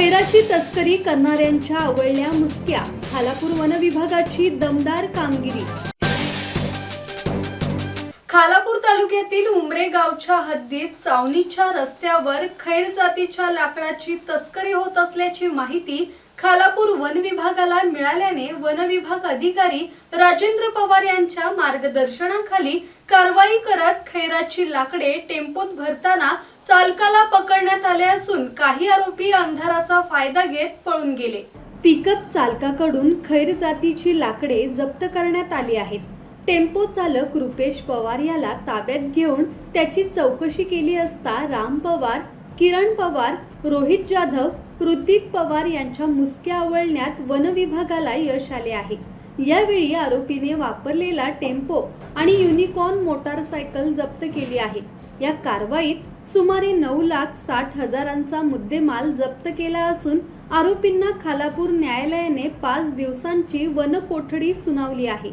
खैराची तस्करी करणाऱ्यांच्या आवळल्या मुसक्या खालापूर वन विभागाची दमदार कामगिरी. खालापूर तालुक्यातील उमरे गावच्या हद्दीत चावणीच्या रस्त्यावर खैर जातीच्या लाकडाची तस्करी होत असल्याची माहिती खालापूर वन विभागाला मिळाल्याने वन विभाग अधिकारी राजेंद्र पवार यांच्या मार्गदर्शनाखाली कारवाई करत खैराची लाकडे टेम्पोत भरताना चालकाला पकडण्यात आले असून काही आरोपी अंधाराचा फायदा घेत पळून गेले. पिकअप चालकाकडून खैर जातीची लाकडे जप्त करण्यात आली आहेत. टेम्पो चालक रुपेश पवार याला ताब्यात घेऊन त्याची चौकशी केली असता राम पवार किरण पवार रोहित जाधव ऋतिक पवार यांच्या मुसक्या आवळण्यात वन विभागाला यश आले आहे. यावेळी आरोपीने वापरलेला टेम्पो आणि युनिकॉर्न मोटारसायकल जप्त केली आहे. या कारवाईत सुमारे नऊ लाख साठ हजारांचा मुद्देमाल जप्त केला असून आरोपींना खालापूर न्यायालयाने पाच दिवसांची वनकोठडी सुनावली आहे.